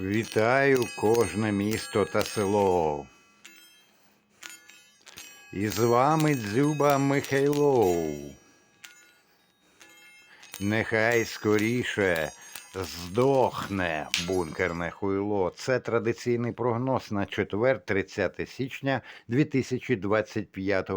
Вітаю кожне місто та село. І з вами Дзюба Михайлов. Нехай скоріше здохне бункерне хуйло. Це традиційний прогноз на четвер, 30 січня 2025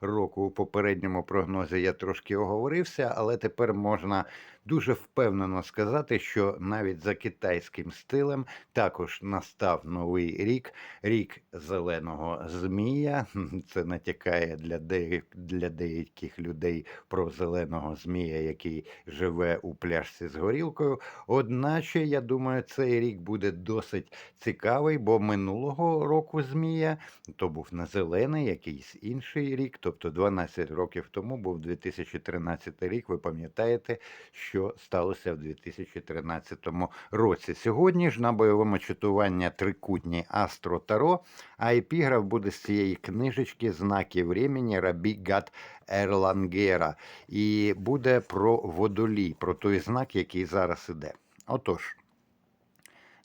року. У попередньому прогнозі я трошки оговорився, але тепер можна дуже впевнено сказати, що навіть за китайським стилем також настав новий рік, рік зеленого змія. Це натякає для деяких, для деяких людей про зеленого змія, який живе у пляшці з горілкою. Одначе, я думаю, цей рік буде досить цікавий, бо минулого року змія то був не зелений, якийсь інший рік, тобто 12 років тому був 2013 рік. Ви пам'ятаєте, що сталося в 2013 році. Сьогодні ж на бойовому читування трикутні Астро Таро, а епіграф буде з цієї книжечки Знаки времени Рабі Гат Ерлангера. І буде про водолій, про той знак, який зараз іде. Отож,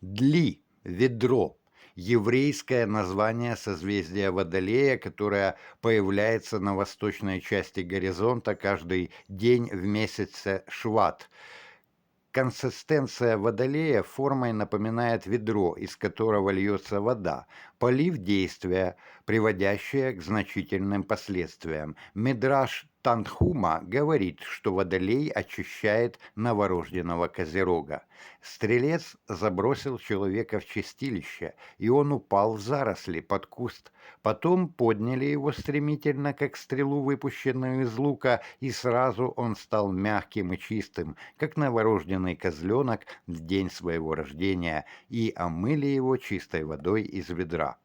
Дли, ведро, еврейское название созвездия Водолея, которое появляется на восточной части горизонта каждый день в месяце Шват. Консистенция водолея формой напоминает ведро, из которого льется вода. Полив действия, приводящее к значительным последствиям. Мидраш Танхума говорит, что водолей очищает новорожденного козерога. Стрелец забросил человека в чистилище, и он упал в заросли под куст. Потом подняли его стремительно, как стрелу, выпущенную из лука, и сразу он стал мягким и чистым, как новорожденный козленок в день своего рождения, и омыли его чистой водой из ведра.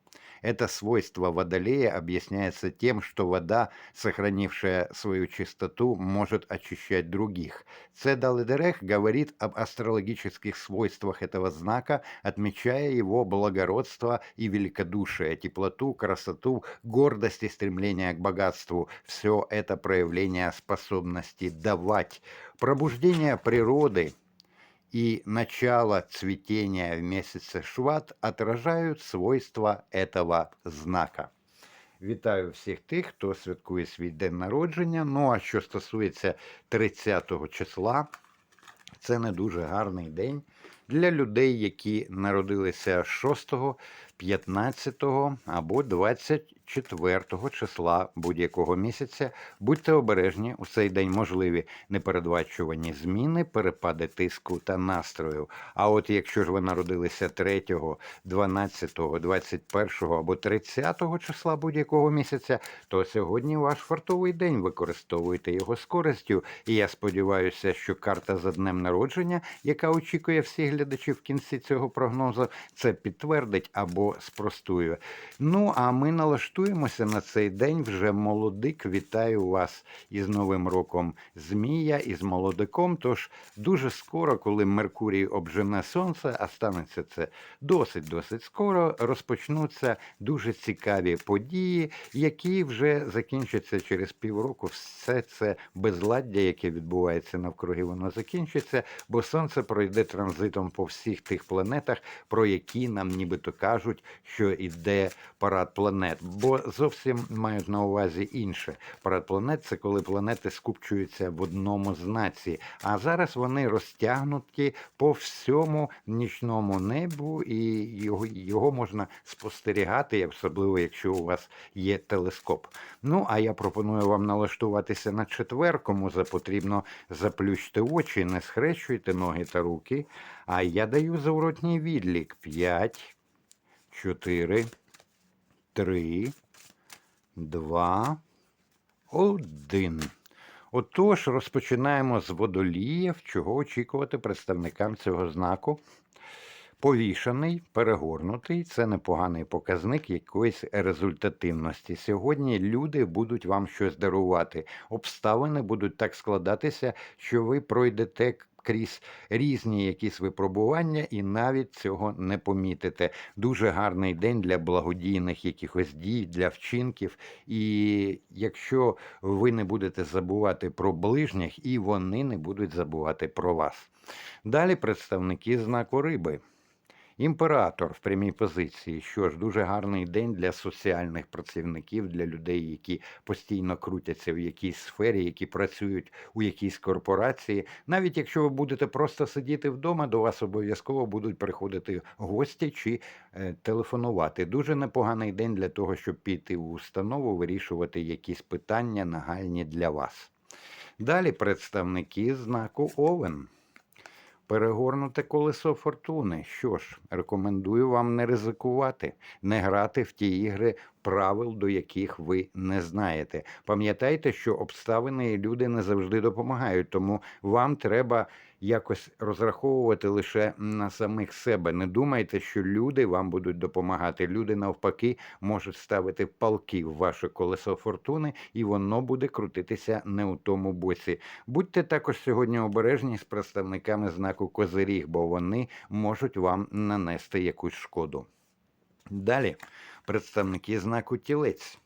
Это свойство водолея объясняется тем, что вода, сохранившая свою чистоту, может очищать других. Цедал Эдерех говорит об астрологических свойствах этого знака, отмечая его благородство и великодушие, теплоту, красоту, гордость и стремление к богатству. Все это проявление способности давать. Пробуждение природы – и начало цветения в месяце Шват отражают свойства этого знака. Вітаю всіх тих, хто святкує свій день народження. Ну а що стосується 30 числа, це не дуже гарний день для людей, які народилися 6, 15 або 24 числа будь-якого місяця. Будьте обережні, у цей день можливі непередбачувані зміни, перепади тиску та настрою. А от якщо ж ви народилися 3, 12, 21 або 30 числа будь-якого місяця, то сьогодні ваш фартовий день. Використовуйте його з користю. І я сподіваюся, що карта за днем народження, яка очікує всіх глядачів в кінці цього прогнозу, це підтвердить або спростує. Ну а ми налаштуємося на цей день. Вже молодик. Вітаю вас із Новим роком Змія, із молодиком. Тож дуже скоро, коли Меркурій обжене сонце, а станеться це досить досить скоро, розпочнуться дуже цікаві події, які вже закінчаться через півроку. Все це безладдя, яке відбувається навкруги, воно закінчиться, бо сонце пройде транзитом по всіх тих планетах, про які нам нібито кажуть, що йде парад планет. Бо зовсім мають на увазі інше. Парад планет це коли планети скупчуються в одному знаці. А зараз вони розтягнуті по всьому нічному небу, і його, його можна спостерігати, особливо якщо у вас є телескоп. Ну, а я пропоную вам налаштуватися на четвер, кому за потрібно заплющте очі, не схрещуйте ноги та руки. А я даю зворотній відлік: 5, 4, 3, 2, 1. Отож, розпочинаємо з водоліїв, чого очікувати представникам цього знаку. Повішаний, перегорнутий це непоганий показник якоїсь результативності. Сьогодні люди будуть вам щось дарувати. Обставини будуть так складатися, що ви пройдете крізь різні якісь випробування і навіть цього не помітите. Дуже гарний день для благодійних якихось дій, для вчинків. І якщо ви не будете забувати про ближніх, і вони не будуть забувати про вас. Далі представники знаку риби. Імператор в прямій позиції. Що ж, дуже гарний день для соціальних працівників, для людей, які постійно крутяться в якійсь сфері, які працюють у якійсь корпорації. Навіть якщо ви будете просто сидіти вдома, до вас обов'язково будуть приходити гості чи е, телефонувати. Дуже непоганий день для того, щоб піти в установу, вирішувати якісь питання нагальні для вас. Далі представники знаку Овен. Перегорнуте колесо фортуни. Що ж, рекомендую вам не ризикувати, не грати в ті ігри, правил до яких ви не знаєте. Пам'ятайте, що обставини і люди не завжди допомагають, тому вам треба якось розраховувати лише на самих себе. Не думайте, що люди вам будуть допомагати. Люди навпаки можуть ставити палки в ваше колесо фортуни, і воно буде крутитися не у тому боці. Будьте також сьогодні обережні з представниками знаку Козиріг, бо вони можуть вам нанести якусь шкоду. Далі представники знаку тілець.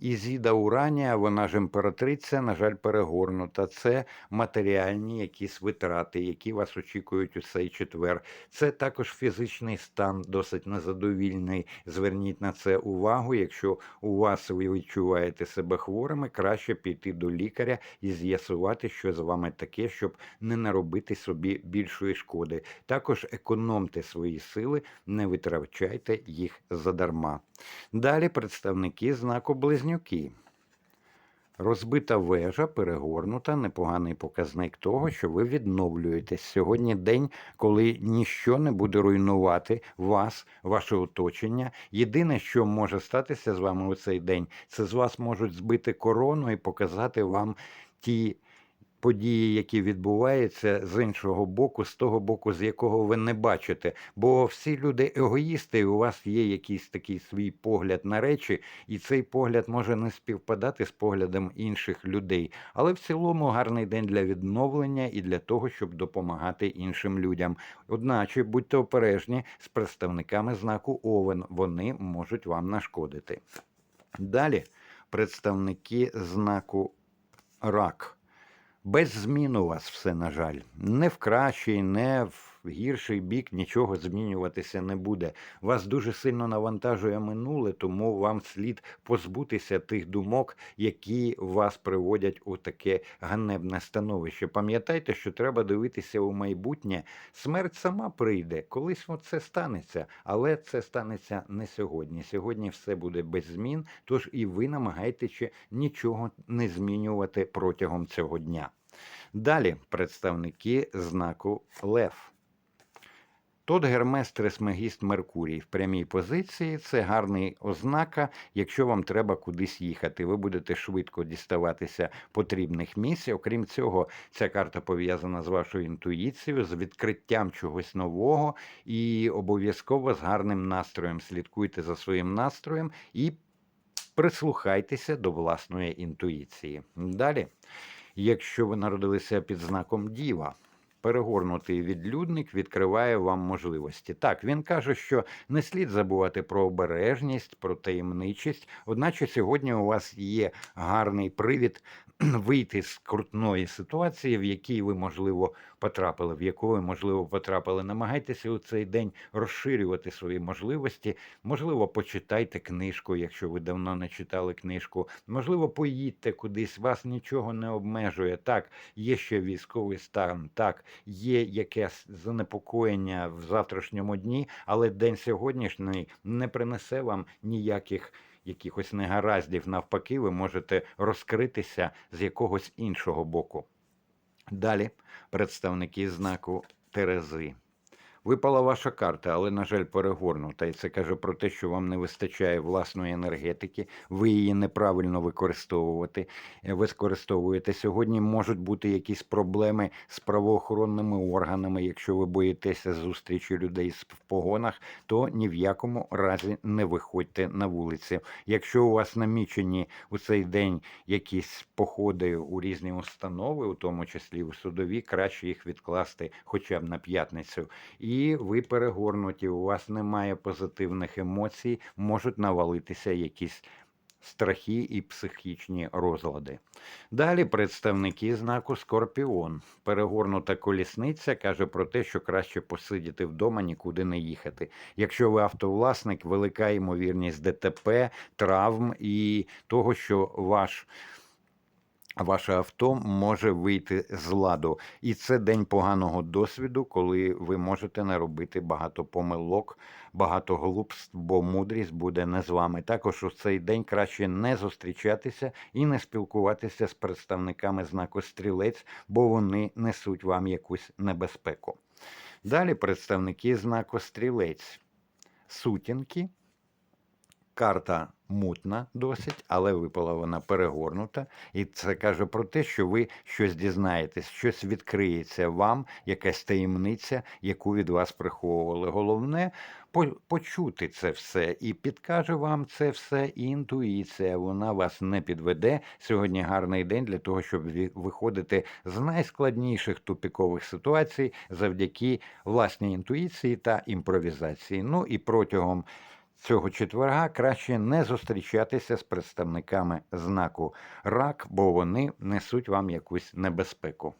Ізіда Уранія, вона ж імператриця, на жаль, перегорнута. Це матеріальні якісь витрати, які вас очікують у цей четвер. Це також фізичний стан, досить незадовільний. Зверніть на це увагу. Якщо у вас ви відчуваєте себе хворими, краще піти до лікаря і з'ясувати, що з вами таке, щоб не наробити собі більшої шкоди. Також економте свої сили, не витрачайте їх задарма. Далі представники знаку близнюки. Розбита вежа, перегорнута, непоганий показник того, що ви відновлюєтесь. Сьогодні день, коли ніщо не буде руйнувати вас, ваше оточення. Єдине, що може статися з вами у цей день, це з вас можуть збити корону і показати вам ті події, які відбуваються з іншого боку, з того боку, з якого ви не бачите. Бо всі люди егоїсти, і у вас є якийсь такий свій погляд на речі, і цей погляд може не співпадати з поглядом інших людей. Але в цілому гарний день для відновлення і для того, щоб допомагати іншим людям. Одначе будьте обережні з представниками знаку Овен, вони можуть вам нашкодити. Далі представники знаку Рак. Без змін у вас все, на жаль. Не в кращий, не в гірший бік нічого змінюватися не буде. Вас дуже сильно навантажує минуле, тому вам слід позбутися тих думок, які вас приводять у таке ганебне становище. Пам'ятайте, що треба дивитися у майбутнє. Смерть сама прийде, колись це станеться, але це станеться не сьогодні. Сьогодні все буде без змін, тож і ви намагаєтеся нічого не змінювати протягом цього дня. Далі представники знаку Лев. Тот Гермес Тресмегіст Меркурій в прямій позиції це гарний ознака, якщо вам треба кудись їхати. Ви будете швидко діставатися потрібних місць. Окрім цього, ця карта пов'язана з вашою інтуїцією, з відкриттям чогось нового і обов'язково з гарним настроєм. Слідкуйте за своїм настроєм і прислухайтеся до власної інтуїції. Далі. Якщо ви народилися під знаком Діва, перегорнутий відлюдник відкриває вам можливості. Так, він каже, що не слід забувати про обережність, про таємничість. Одначе сьогодні у вас є гарний привід вийти з крутної ситуації, в якій ви, можливо, потрапили, в яку ви, можливо, потрапили. Намагайтеся у цей день розширювати свої можливості. Можливо, почитайте книжку, якщо ви давно не читали книжку. Можливо, поїдьте кудись, вас нічого не обмежує. Так, є ще військовий стан, так, є якесь занепокоєння в завтрашньому дні, але день сьогоднішній не принесе вам ніяких якихось негараздів. Навпаки, ви можете розкритися з якогось іншого боку. Далі представники знаку Терези. Випала ваша карта, але, на жаль, перегорнута. І це каже про те, що вам не вистачає власної енергетики, ви її неправильно використовувати. е, використовуєте. Сьогодні можуть бути якісь проблеми з правоохоронними органами. Якщо ви боїтеся зустрічі людей в погонах, то ні в якому разі не виходьте на вулиці. Якщо у вас намічені у цей день якісь походи у різні установи, у тому числі у судові, краще їх відкласти хоча б на п'ятницю. Ви перегорнуті, у вас немає позитивних емоцій, можуть навалитися якісь страхи і психічні розлади. Далі представники знаку Скорпіон. Перегорнута колісниця каже про те, що краще посидіти вдома, нікуди не їхати. Якщо ви автовласник, велика ймовірність ДТП, травм і того, що ваш. Ваше авто може вийти з ладу, і це день поганого досвіду, коли ви можете наробити багато помилок, багато глупств, бо мудрість буде не з вами. Також у цей день краще не зустрічатися і не спілкуватися з представниками знаку стрілець, бо вони несуть вам якусь небезпеку. Далі представники знаку стрілець. Сутінки. Карта мутна досить, але випала вона перегорнута. І це каже про те, що ви щось дізнаєтесь, щось відкриється вам, якась таємниця, яку від вас приховували. Головне почути це все і підкаже вам це все інтуїція. Вона вас не підведе. Сьогодні гарний день для того, щоб виходити з найскладніших тупікових ситуацій завдяки власній інтуїції та імпровізації. Ну і протягом цього четверга краще не зустрічатися з представниками знаку рак, бо вони несуть вам якусь небезпеку.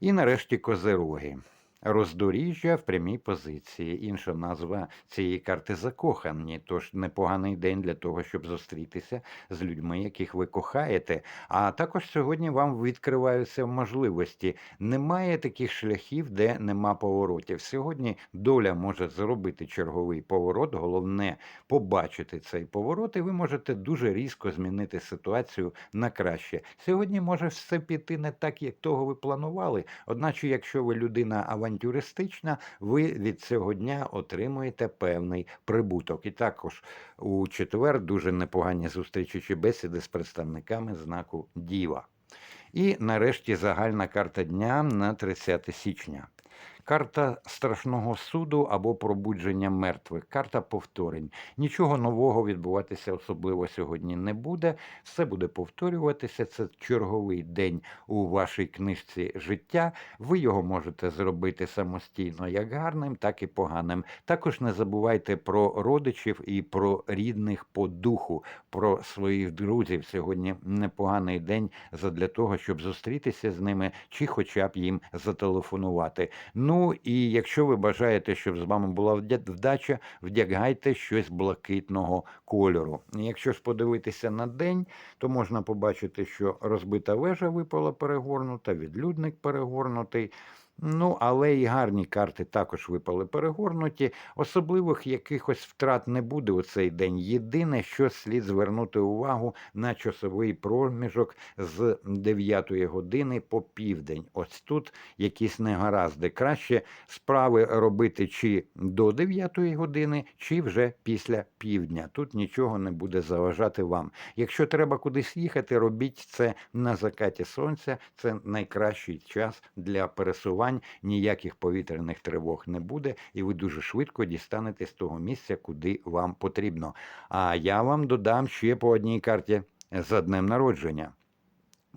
І нарешті козироги. Роздоріжжя в прямій позиції. Інша назва цієї карти закохані. Тож непоганий день для того, щоб зустрітися з людьми, яких ви кохаєте. А також сьогодні вам відкриваються можливості. Немає таких шляхів, де нема поворотів. Сьогодні доля може зробити черговий поворот. Головне побачити цей поворот, і ви можете дуже різко змінити ситуацію на краще. Сьогодні може все піти не так, як того ви планували. Одначе, якщо ви людина авантюристична, ви від цього дня отримуєте певний прибуток. І також у четвер дуже непогані зустрічі чи бесіди з представниками знаку Діва. І нарешті загальна карта дня на 30 січня. Карта страшного суду або пробудження мертвих, карта повторень. Нічого нового відбуватися особливо сьогодні не буде. Все буде повторюватися. Це черговий день у вашій книжці життя. Ви його можете зробити самостійно як гарним, так і поганим. Також не забувайте про родичів і про рідних по духу, про своїх друзів. Сьогодні непоганий день задля того, щоб зустрітися з ними, чи хоча б їм зателефонувати. Ну і якщо ви бажаєте, щоб з вами була вдача, вдягайте щось блакитного кольору. Якщо ж подивитися на день, то можна побачити, що розбита вежа випала перегорнута, відлюдник перегорнутий. Ну, але і гарні карти також випали перегорнуті. Особливих якихось втрат не буде у цей день. Єдине, що слід звернути увагу на часовий проміжок з 9 години по південь. Ось тут якісь негаразди. Краще справи робити чи до 9 години, чи вже після півдня. Тут нічого не буде заважати вам. Якщо треба кудись їхати, робіть це на закаті сонця. Це найкращий час для пересувань. Ніяких повітряних тривог не буде, і ви дуже швидко дістанете з того місця, куди вам потрібно. А я вам додам ще по одній карті за днем народження.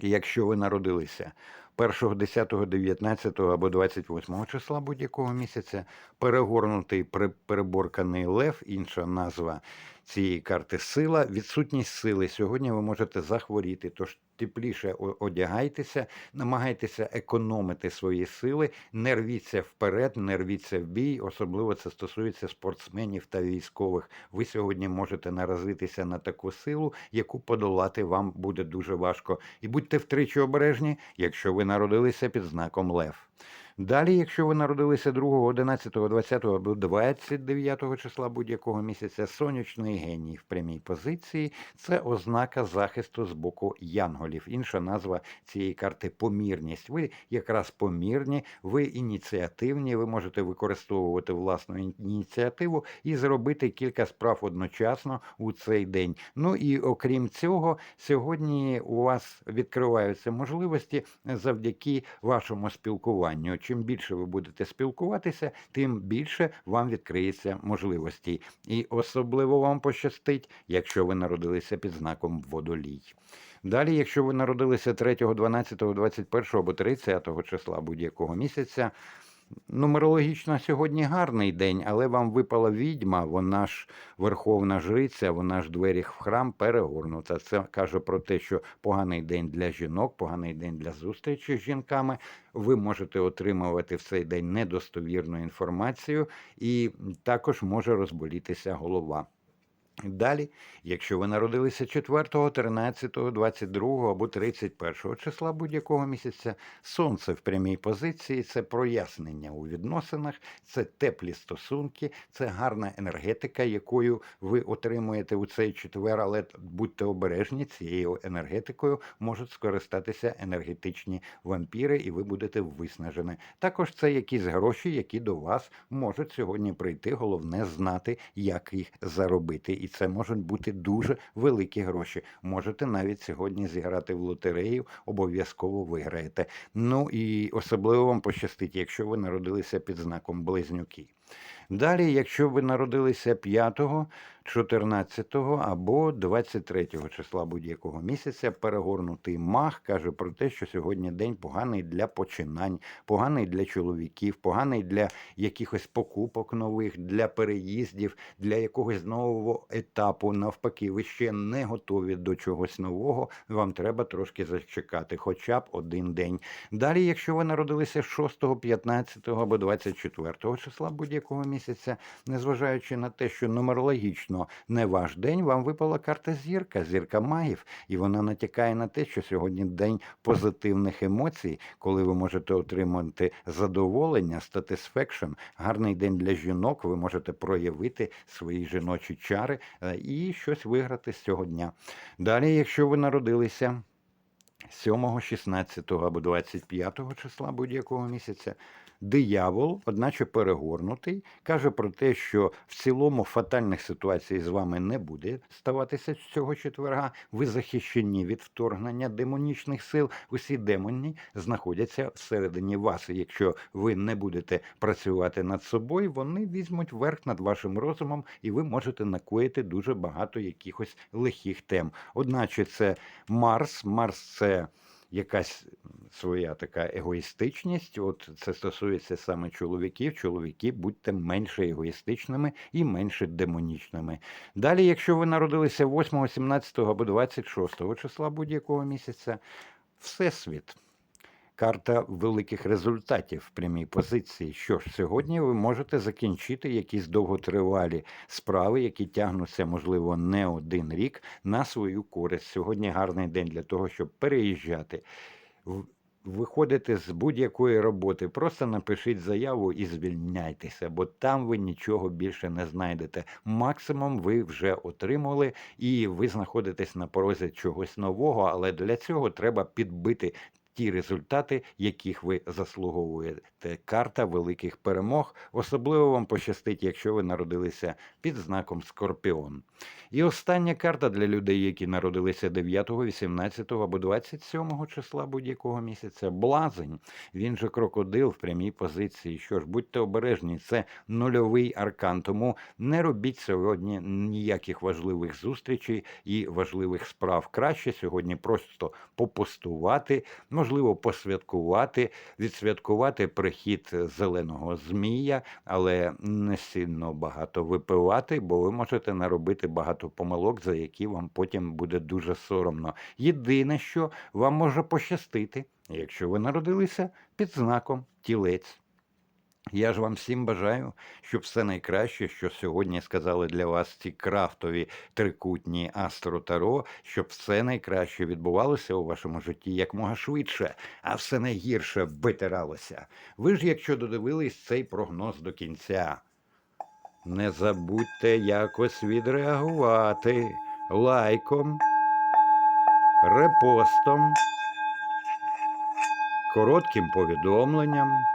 Якщо ви народилися 1, 10, 19 або 28 числа будь-якого місяця, перегорнутий переборканий лев, інша назва цієї карти сила, відсутність сили. Сьогодні ви можете захворіти, тож тепліше одягайтеся, намагайтеся економити свої сили, не рвіться вперед, не рвіться в бій. Особливо це стосується спортсменів та військових. Ви сьогодні можете наразитися на таку силу, яку подолати вам буде дуже важко. І будьте втричі обережні, якщо ви народилися під знаком Лев. Далі, якщо ви народилися 2, 11, 20 або 29 числа будь-якого місяця, сонячний геній в прямій позиції це ознака захисту з боку янголів. Інша назва цієї карти помірність. Ви якраз помірні, ви ініціативні, ви можете використовувати власну ініціативу і зробити кілька справ одночасно у цей день. Ну і окрім цього, сьогодні у вас відкриваються можливості завдяки вашому спілкуванню. Чим більше ви будете спілкуватися, тим більше вам відкриється можливостей. І особливо вам пощастить, якщо ви народилися під знаком водолій. Далі, якщо ви народилися 3, 12, 21 або 30 числа будь-якого місяця, Нумерологічно сьогодні гарний день, але вам випала відьма, вона ж верховна жриця, вона ж двері в храм перегорнута. Це каже про те, що поганий день для жінок, поганий день для зустрічі з жінками. Ви можете отримувати в цей день недостовірну інформацію, і також може розболітися голова. Далі, якщо ви народилися 4, 13, 22 або 31 числа будь-якого місяця, сонце в прямій позиції це прояснення у відносинах, це теплі стосунки, це гарна енергетика, якою ви отримуєте у цей четвер, але будьте обережні, цією енергетикою можуть скористатися енергетичні вампіри, і ви будете виснажені. Також це якісь гроші, які до вас можуть сьогодні прийти. Головне знати, як їх заробити і це можуть бути дуже великі гроші. Можете навіть сьогодні зіграти в лотерею, обов'язково виграєте. Ну і особливо вам пощастить, якщо ви народилися під знаком близнюки. Далі, якщо ви народилися 5, 14 або 23 числа будь-якого місяця, перегорнутий мах каже про те, що сьогодні день поганий для починань, поганий для чоловіків, поганий для якихось покупок нових, для переїздів, для якогось нового етапу. Навпаки, ви ще не готові до чогось нового. Вам треба трошки зачекати, хоча б один день. Далі, якщо ви народилися 6, 15 або 24 числа будь-якого місяця, незважаючи на те, що нумерологічно не ваш день, вам випала карта зірка, зірка магів, і вона натякає на те, що сьогодні день позитивних емоцій, коли ви можете отримати задоволення, статисфекшн, гарний день для жінок. Ви можете проявити свої жіночі чари е, і щось виграти з цього дня. Далі, якщо ви народилися. 7, 16 або 25 числа будь-якого місяця диявол, одначе перегорнутий, каже про те, що в цілому фатальних ситуацій з вами не буде ставатися цього четверга. Ви захищені від вторгнення демонічних сил. Усі демоні знаходяться всередині вас. Якщо ви не будете працювати над собою, вони візьмуть верх над вашим розумом, і ви можете накоїти дуже багато якихось лихих тем. Одначе це Марс, Марс це якась своя така егоїстичність. От це стосується саме чоловіків. Чоловіки, будьте менше егоїстичними і менше демонічними. Далі, якщо ви народилися 8, 17 або 26 числа будь-якого місяця, всесвіт. Карта великих результатів в прямій позиції. Що ж, сьогодні ви можете закінчити якісь довготривалі справи, які тягнуться, можливо, не один рік на свою користь. Сьогодні гарний день для того, щоб переїжджати. Виходите з будь-якої роботи, просто напишіть заяву і звільняйтеся, бо там ви нічого більше не знайдете. Максимум ви вже отримали, і ви знаходитесь на порозі чогось нового, але для цього треба підбити ті результати, яких ви заслуговуєте. Карта великих перемог. Особливо вам пощастить, якщо ви народилися під знаком Скорпіон. І остання карта для людей, які народилися 9, 18 або 27 числа будь-якого місяця. Блазень. Він же крокодил в прямій позиції. Що ж, будьте обережні, це нульовий аркан. Тому не робіть сьогодні ніяких важливих зустрічей і важливих справ. Краще сьогодні просто попустувати можливо, посвяткувати, відсвяткувати прихід зеленого змія, але не сильно багато випивати, бо ви можете наробити багато помилок, за які вам потім буде дуже соромно. Єдине, що вам може пощастити, якщо ви народилися під знаком тілець. Я ж вам всім бажаю, щоб все найкраще, що сьогодні сказали для вас ці крафтові трикутні Астро Таро, щоб все найкраще відбувалося у вашому житті якмога швидше, а все найгірше витиралося. Ви ж, якщо додивились цей прогноз до кінця, не забудьте якось відреагувати лайком, репостом, коротким повідомленням.